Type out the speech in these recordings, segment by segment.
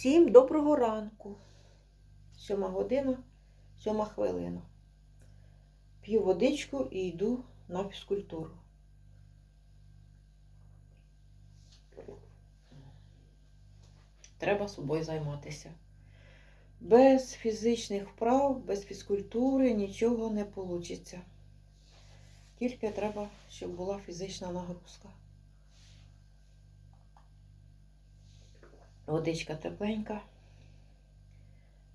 Всім доброго ранку. Сьома година, сьома хвилина. П'ю водичку і йду на фізкультуру. Треба собою займатися. Без фізичних вправ, без фізкультури нічого не вийде. Тільки треба, щоб була фізична нагрузка. Водичка тепленька.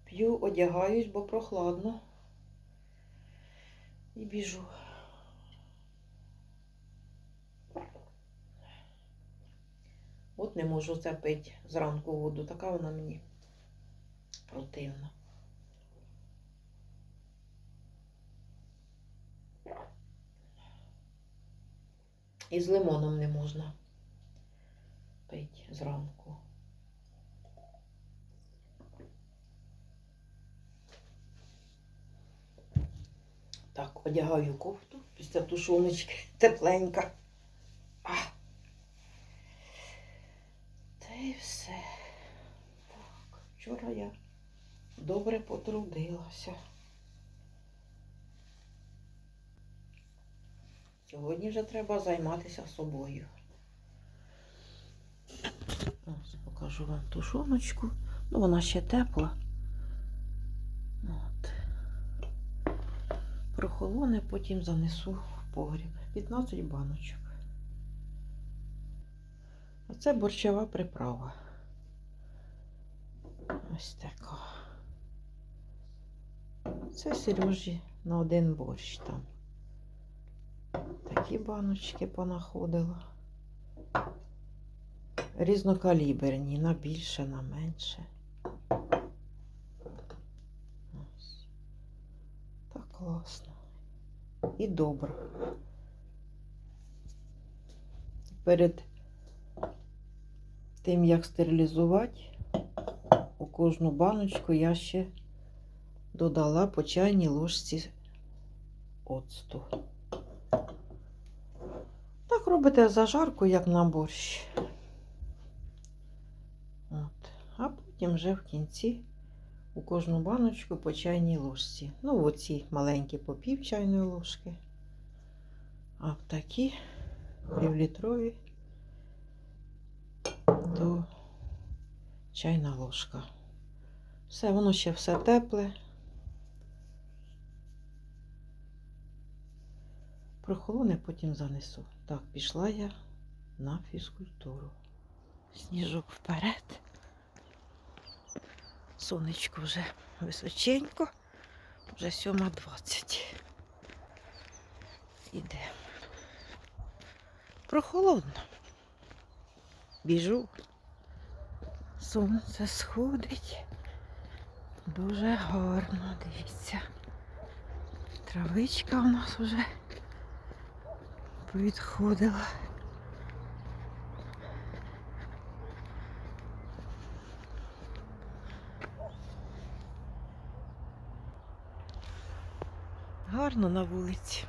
П'ю, одягаюсь, бо прохладно. І біжу. От не можу це пити зранку воду, така вона мені противна. І з лимоном не можна пити зранку. Так, одягаю кофту після тушоночки тепленька. А. Та й все. Так, вчора я добре потрудилася. Сьогодні вже треба займатися собою. Ось покажу вам тушоночку. Ну, вона ще тепла. Прохолоне, потім занесу в погріб. 15 баночок. А це борщова приправа. Ось така. Це Сережі на один борщ там. Такі баночки понаходила. Різнокаліберні, на більше, на менше. Ось. Так класно. І добре. Перед тим, як стерилізувати, у кожну баночку я ще додала по чайній ложці оцту. Так робите зажарку, як на борщ. От. А потім вже в кінці у кожну баночку по чайній ложці. Ну, оці маленькі по пів чайної ложки. А в такі півлітрові то чайна ложка. Все, воно ще все тепле. Прохолоне, потім занесу. Так, пішла я на фізкультуру. Сніжок вперед. Сонечко вже височенько, вже 7.20. Іде. Прохолодно. Біжу. Сонце сходить. Дуже гарно, дивіться. Травичка у нас вже повідходила. Гарно на вулиці.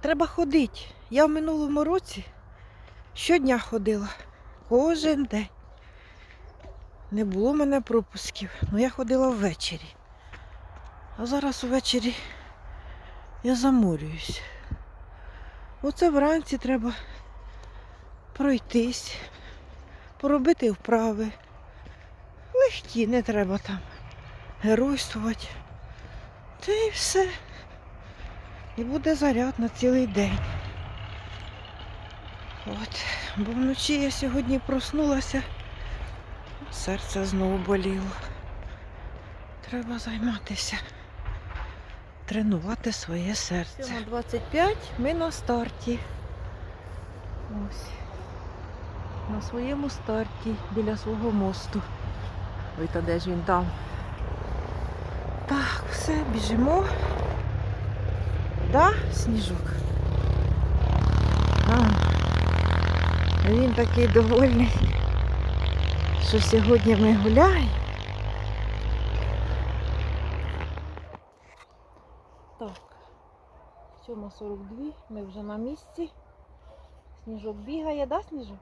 Треба ходити. Я в минулому році щодня ходила. Кожен день. Не було в мене пропусків, але я ходила ввечері. А зараз увечері я заморююсь. Оце вранці треба пройтись, поробити вправи. Легкі, не треба там геройствувати. Та і все. І буде заряд на цілий день. От, бо вночі я сьогодні проснулася, серце знову боліло. Треба займатися, тренувати своє серце. 7.25 ми на старті. Ось. На своєму старті біля свого мосту. Ой, та де ж він там? Так, все, біжимо. Да, сніжок? А, він такий довольний, що сьогодні ми гуляємо. Так, 7.42, ми вже на місці. Сніжок бігає, да, сніжок?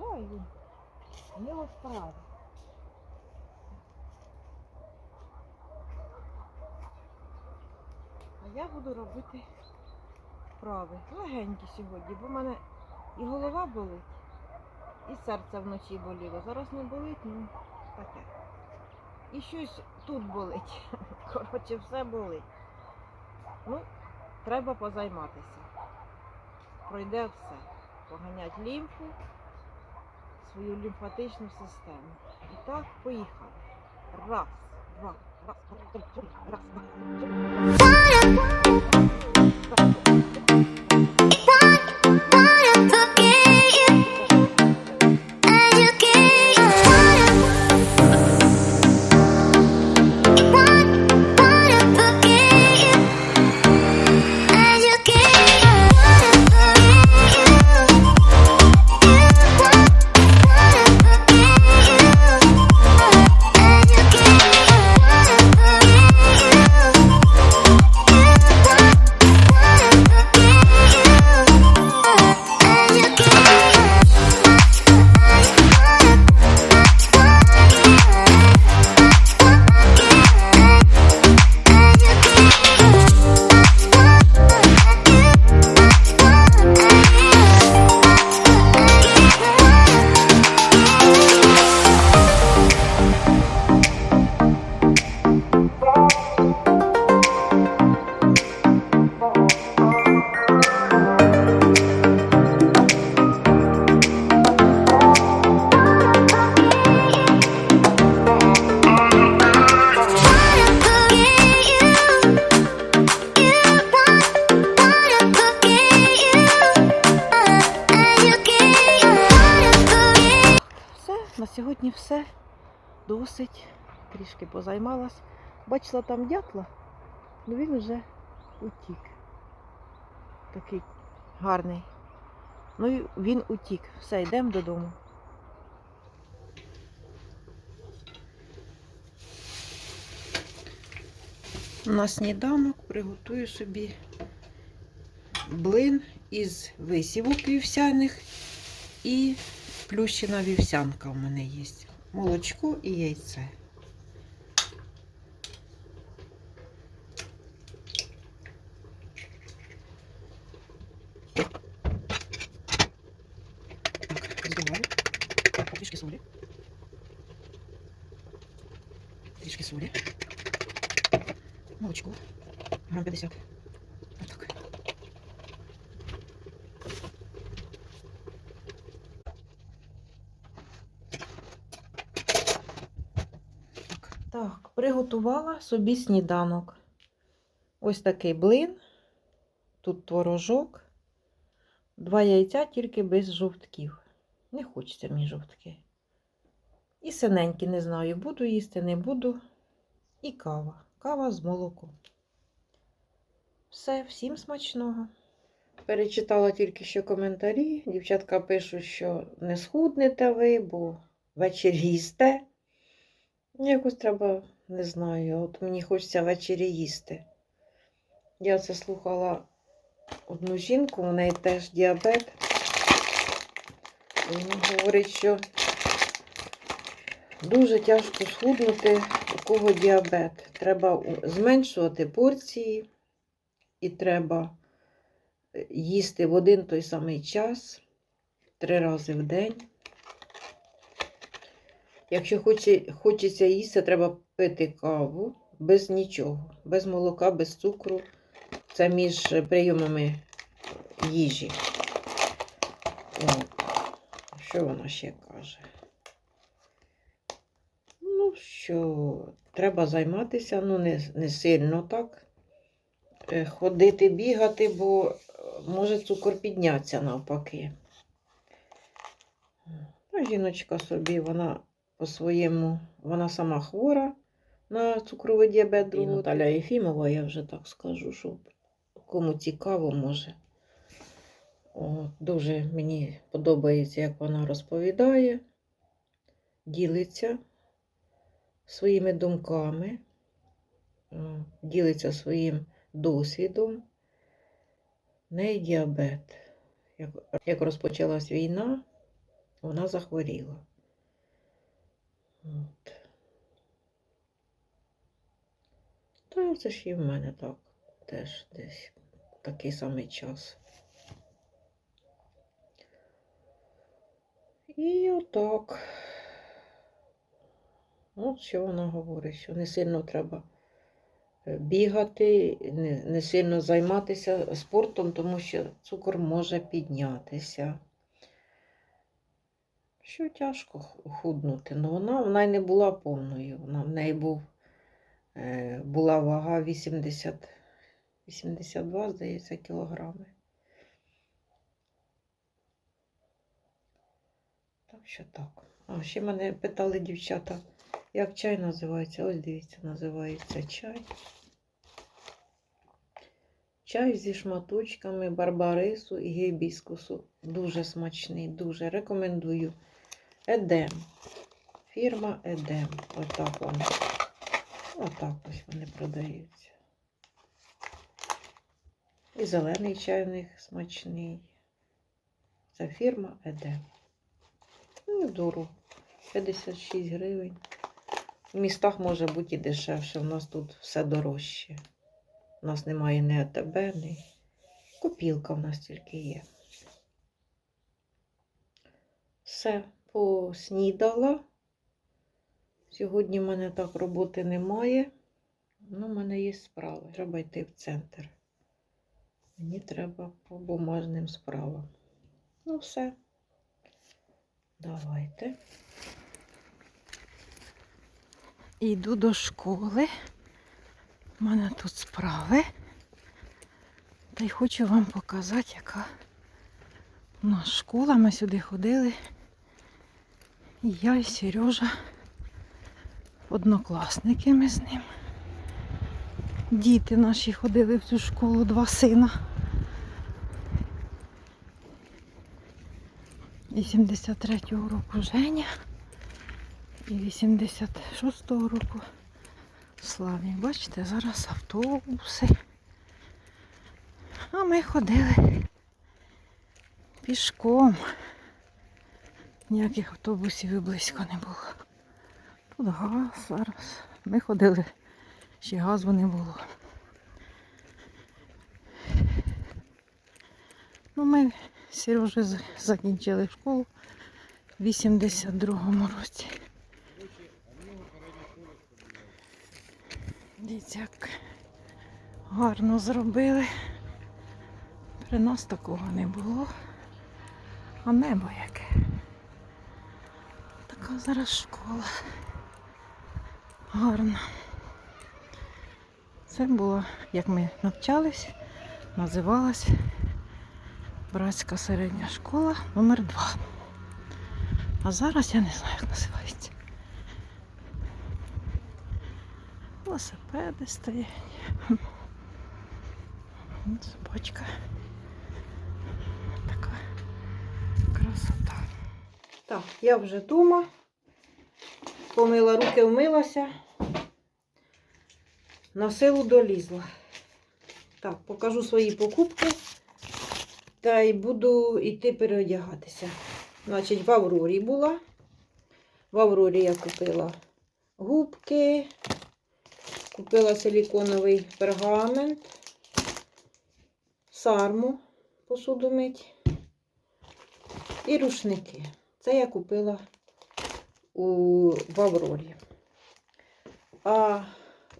Ой. У нього справи. А я буду робити вправи. Легенькі сьогодні, бо в мене і голова болить, і серце вночі боліло. Зараз не болить, ну таке. І щось тут болить. Коротше, все болить. Ну, треба позайматися. Пройде все. Поганять лімфу, свою лімфатичну систему. І так, поїхали. Раз, два, раз, Бачила там дятла, ну він вже утік. Такий гарний. Ну і він утік. Все, йдемо додому. На сніданок приготую собі блин із висівок вівсяних і плющена вівсянка у мене є. Молочко і яйце. Так, збиваю. Трішки солі. Трішки солі. Молочко. Грам 50. Отак. Так. Так, приготувала собі сніданок. Ось такий блин. Тут творожок. Два яйця тільки без жовтків. Не хочеться мені жовтки. І синенькі, не знаю, буду їсти, не буду. І кава. Кава з молоком. Все, всім смачного. Перечитала тільки що коментарі. Дівчатка пишуть, що не схуднете ви, бо ввечері їсте. Якось треба, не знаю, от мені хочеться ввечері їсти. Я це слухала одну жінку, у неї теж діабет. Вона говорить, що дуже тяжко схуднути, у кого діабет. Треба зменшувати порції і треба е, їсти в один той самий час, три рази в день. Якщо хоче, хочеться їсти, треба пити каву без нічого, без молока, без цукру. Це між прийомами їжі. Що вона ще каже? Ну, що треба займатися, ну, не, не сильно так. Е, Ходити, бігати, бо е, може цукор піднятися навпаки. Ну, жіночка собі, вона по-своєму, вона сама хвора на цукровий діабет другого. Наталя Єфімова, я вже так скажу, що кому цікаво може. О, дуже мені подобається, як вона розповідає, ділиться своїми думками, е, ділиться своїм досвідом. В неї діабет. Як, як розпочалась війна, вона захворіла. От. Та це ж і в мене так теж десь такий самий час. І отак. От що вона говорить, що не сильно треба е, бігати, не, не сильно займатися спортом, тому що цукор може піднятися. Що тяжко худнути. Ну вона, вона й не була повною. Вона, в неї був, була вага 80, 82, здається, кілограми. Так що так. А ще мене питали дівчата, як чай називається. Ось дивіться, називається чай. Чай зі шматочками барбарису і гібіскусу. Дуже смачний, дуже рекомендую. Едем. Фірма Едем. Отак вони. Отак ось вони продаються. І зелений чай в них смачний. Це фірма Едем. Ну, дорого. 56 гривень. В містах може бути і дешевше. У нас тут все дорожче. У нас немає ні АТБ, ні копілка в нас тільки є. Все, поснідала. Сьогодні в мене так роботи немає. Ну, в мене є справи. Треба йти в центр. Мені треба по бумажним справам. Ну, все. Давайте. Йду до школи. У мене тут справи. Та й хочу вам показати, яка у нас школа. Ми сюди ходили. Я і Сережа. Однокласники ми з ним. Діти наші ходили в цю школу, два сина. І 73-го року Женя. І 86-го року Славік. Бачите, зараз автобуси. А ми ходили пішком. Ніяких автобусів і близько не було. Тут газ зараз. Ми ходили, ще газу не було. Ну, ми з закінчили школу в 82-му році. Дивіться, як гарно зробили. При нас такого не було. А небо яке. Така зараз школа. Гарна. Це було, як ми навчались, називалась братська середня школа номер 2 А зараз я не знаю, як називається. Велосипеди стоять. Собачка. Така красота. Так, я вже вдома. Помила руки, вмилася. На силу долізла. Так, покажу свої покупки. Та й буду йти переодягатися. Значить, в Аврорі була. В Аврорі я купила губки, купила силіконовий пергамент, сарму посуду мить і рушники. Це я купила у, в Аврорі. А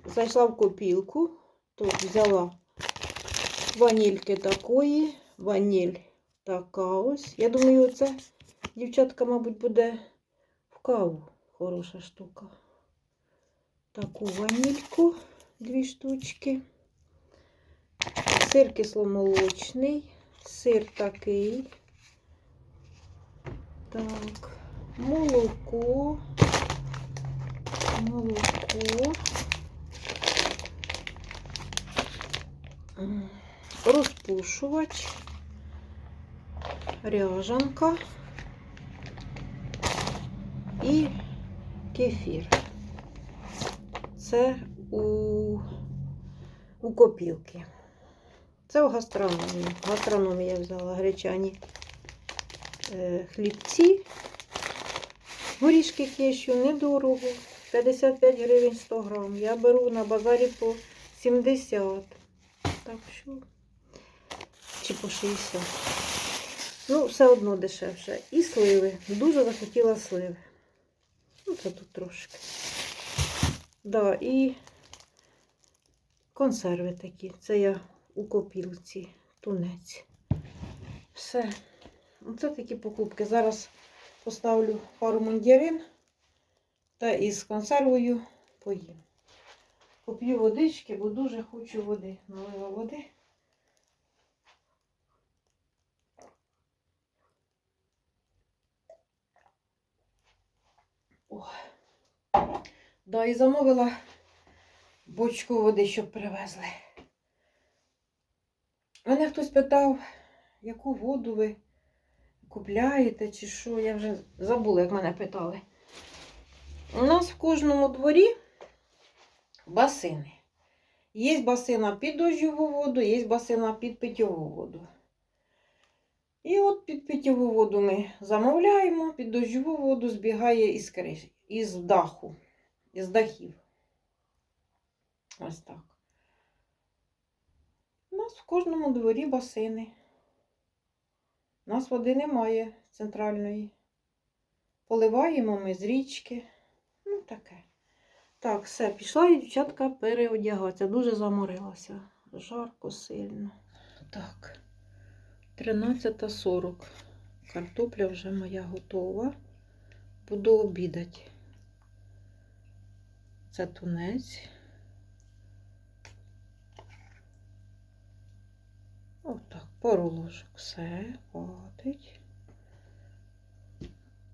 зайшла в копілку, тут взяла ванільки такої, ваніль така ось. Я думаю, це дівчатка, мабуть, буде в каву хороша штука. Таку ванільку, дві штучки. Сир кисломолочний, сир такий. Так, Молоко, молоко. Розпушувач, ряжанка і кефір. Це у, у копілки. Це в гастрономії. В гастрономії я взяла гречані е, хлібці Горішки кешю недорого. 55 гривень 100 грам. Я беру на базарі по 70. Так що. Чи по 60. Ну, все одно дешевше. І сливи. Дуже захотіла сливи. Ну, це тут трошки. Да, і консерви такі. Це я у копілці. Тунець. Все. Оце такі покупки. Зараз поставлю пару мундірин та із консервою поїм. Поп'ю водички, бо дуже хочу води. Налила води. О. Да, і замовила бочку води, щоб привезли. Мене хтось питав, яку воду ви купляєте чи що, я вже забула, як мене питали. У нас в кожному дворі басини. Є басина під дощову воду, є басина під питьову воду. І от під питьову воду ми замовляємо, під дощову воду збігає із криші, із даху, із дахів. Ось так. У нас в кожному дворі басини. У нас води немає центральної. Поливаємо ми з річки. Ну, таке. Так, все, пішла і дівчатка переодягатися. Дуже заморилася. Жарко сильно. Так. 13.40. Картопля вже моя готова. Буду обідати. Це тунець. Отак, пару ложок. Все, хватить.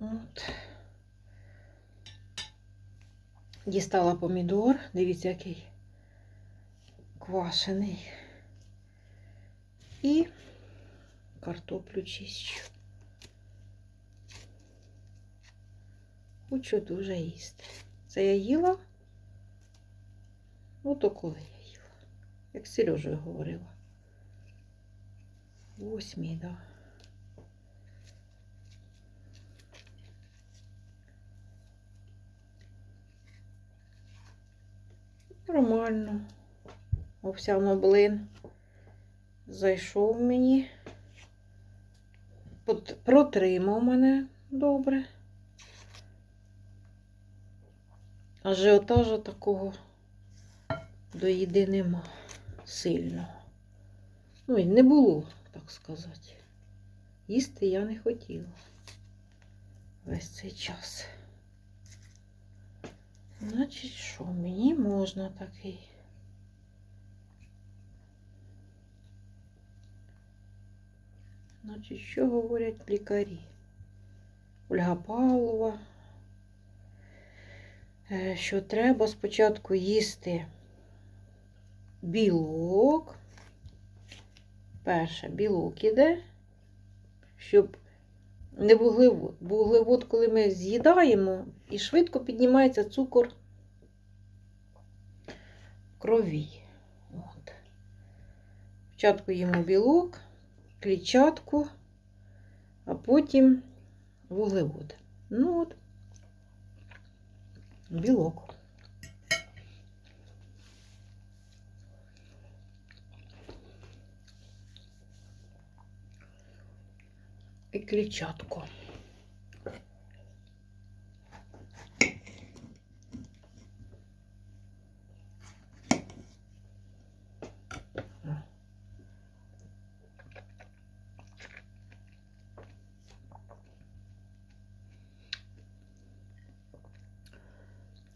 От. Дістала помідор. Дивіться, який квашений. І картоплю чищу. Хочу дуже їсти. Це я їла. Ото коли я їла. Як з Сережею говорила. Восьмій, да. Нормально. Овсяно блин зайшов мені. Протримав мене добре. Ажіотажу такого до їди нема сильного. Ну і не було, так сказати. Їсти я не хотіла весь цей час. Значить, що мені можна такий. Значить, що говорять лікарі? Ольга Павлова, е, що треба спочатку їсти білок. Перше, білок іде, щоб не вуглевод. Бо вуглевод, коли ми з'їдаємо, і швидко піднімається цукор крові. От. Спочатку їмо білок, клітчатку, а потім вуглевод. Ну от, білок. І клітчатку.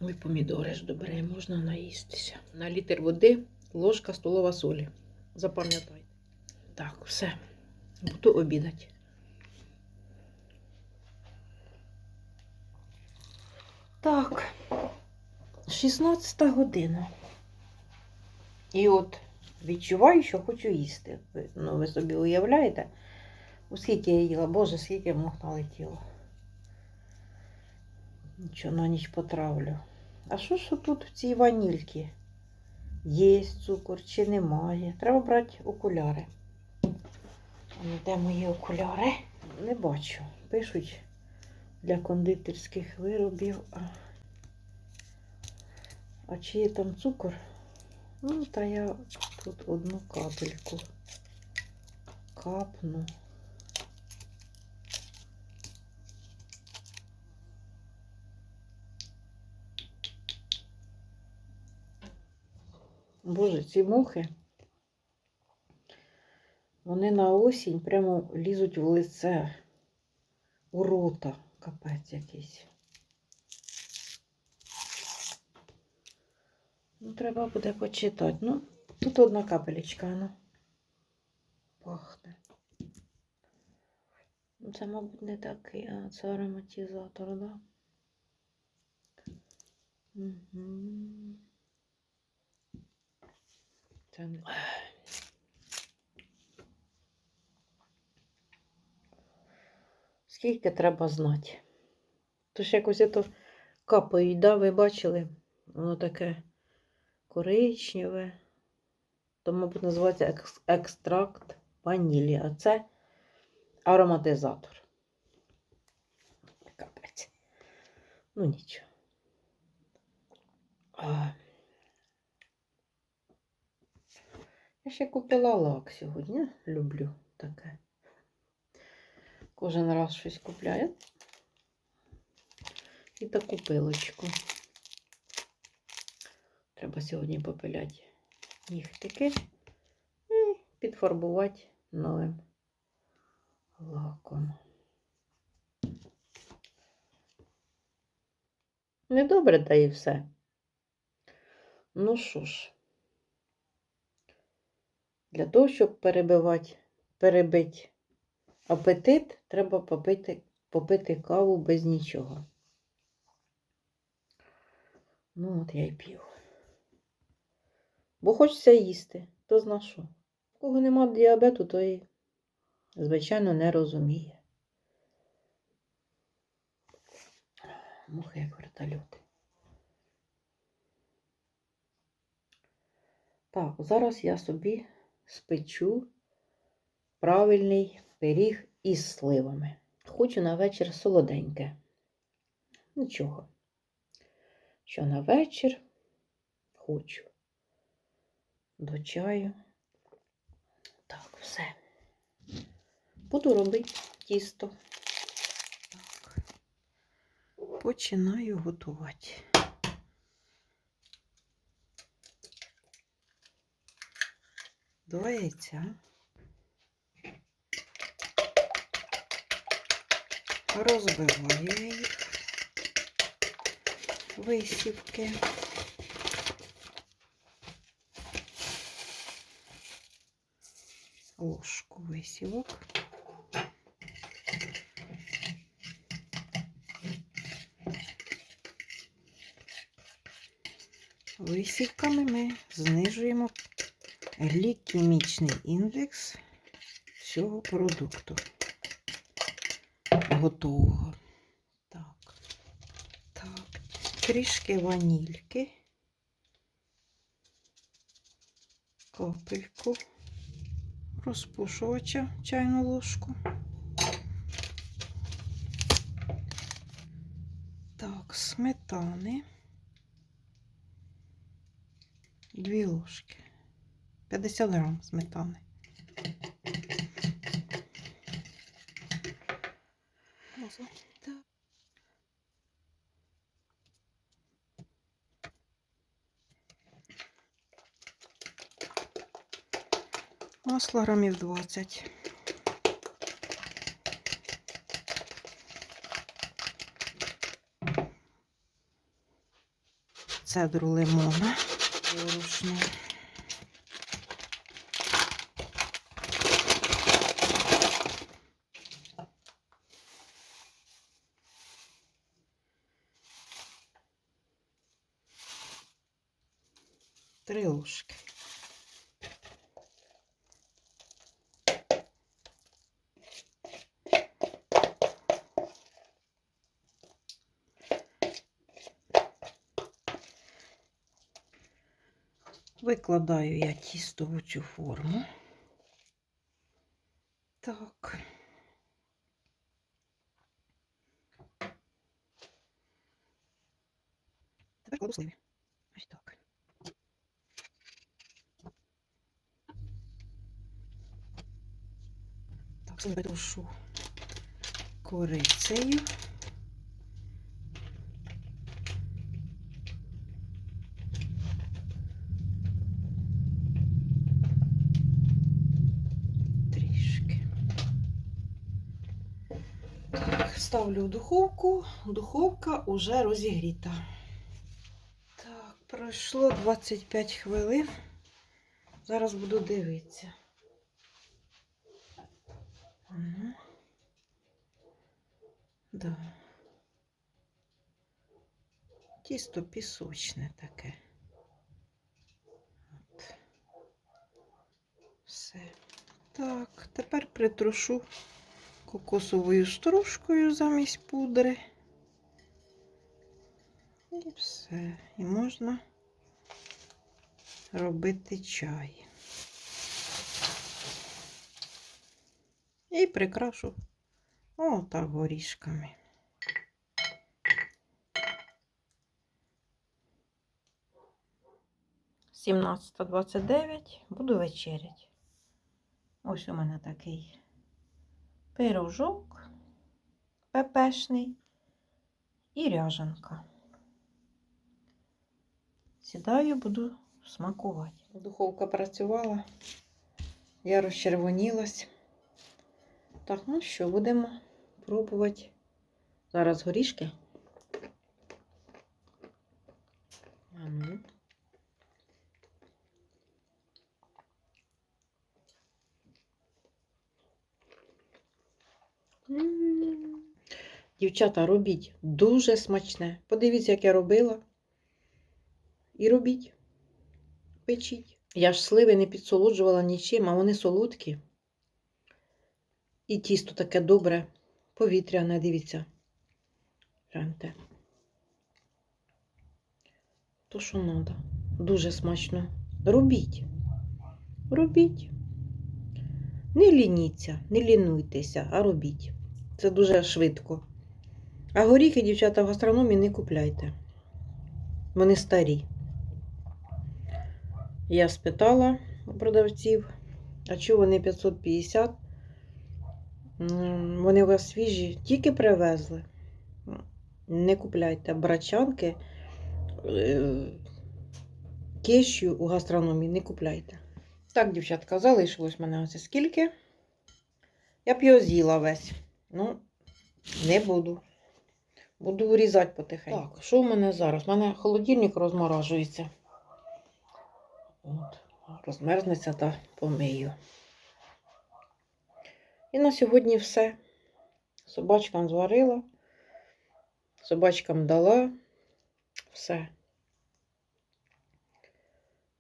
Ой, помідори ж добре, можна наїстися. На літр води ложка столова солі. Запам'ятайте. Так, все. Буду обідати. Так, 16 година. І от відчуваю, що хочу їсти. Ну, ви собі уявляєте, оскільки я їла, боже, скільки мух налетіло. Нічого на ніч потравлю. А що ж тут в цій ванільці? Є цукор чи немає? Треба брати окуляри. Ну, Де мої окуляри? Не бачу. Пишуть для кондитерських виробів. А, чи є там цукор? Ну, та я тут одну капельку капну. Боже, ці мухи, вони на осінь прямо лізуть в лице, у рота, капець якийсь. Ну, треба буде почитати. Ну, тут одна капелечка, ну. Пахне. Це, мабуть, не такий, а це ароматизатор, да? Угу. Це не. Скільки треба знати? Тож якось то капають, да, ви бачили? Воно таке коричневе. То, мабуть, називається екс- екстракт ванілі, а це ароматизатор. Капець. Ну нічого. Я ще купила лак сьогодні. Люблю таке. Кожен раз щось купляю. І таку пилочку. Треба сьогодні попиляти нігтики і підфарбувати новим лаком. Недобре, та і все. Ну що ж, для того, щоб перебивати, перебити апетит, треба попити, попити каву без нічого. Ну, от я й п'ю. Бо хочеться їсти, то зна що. У кого нема діабету, той, звичайно, не розуміє. Мухи як вертольоти. Так, зараз я собі спечу правильний пиріг із сливами. Хочу на вечір солоденьке. Нічого. Що на вечір хочу. До чаю. Так, все. Буду робити тісто. Так. Починаю готувати. Два яйця. Розбиваю їх. Висівки. Ложку висівок. Висівками ми знижуємо глікемічний індекс цього продукту. Готового. Так, так, трішки ванільки, капельку розпушувача чайну ложку. Так, сметани. Дві ложки. 50 грам сметани. Так. Масло грамів 20. Цедру лимона. Борошно. Три ложки. Складаю я тісто в цю форму. Так. Тепер. Ось так. Так, сливи трушу. Ставлю в духовку. Духовка уже розігріта. Так, пройшло 25 хвилин. Зараз буду дивитися. Ага. Да. Тісто пісочне таке. От. Все. Так, тепер притрушу кокосовою стружкою замість пудри. І все. І можна робити чай. І прикрашу отак горішками. Сімнадцята двадцять дев'ять. Буду вечерять. Ось у мене такий пирожок пепешний і ряжанка. Сідаю, буду смакувати. Духовка працювала, я розчервонілась. Так, ну що, будемо пробувати. Зараз горішки. А ну. М. Дівчата, робіть дуже смачне. Подивіться, як я робила. І робіть. Печіть. Я ж сливи не підсолоджувала нічим, а вони солодкі. І тісто таке добре, повітряне, дивіться. Гляньте. То, що треба. Дуже смачно. Робіть. Робіть. Не лініться, не лінуйтеся, а робіть. Це дуже швидко. А горіхи, дівчата, в гастрономі не купляйте. Вони старі. Я спитала у продавців, а чого вони 550? Вони у вас свіжі, тільки привезли. Не купляйте брачанки, е, кешю у гастрономі не купляйте. Так, дівчатка, залишилось мене оце скільки. Я б його з'їла весь. Ну, не буду. Буду вирізати потихеньку. Так, що в мене зараз? У мене холодильник розморажується. От, розмерзнеться та помию. І на сьогодні все. Собачкам зварила, собачкам дала. Все.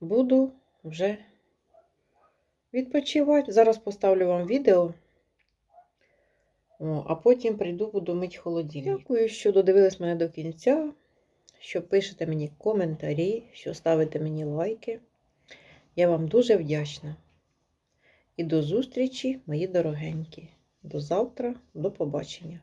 Буду вже відпочивати. Зараз поставлю вам відео, О, а потім прийду, буду мить холодильник. Дякую, що додивились мене до кінця, що пишете мені коментарі, що ставите мені лайки. Я вам дуже вдячна. І до зустрічі, мої дорогенькі. До завтра, до побачення.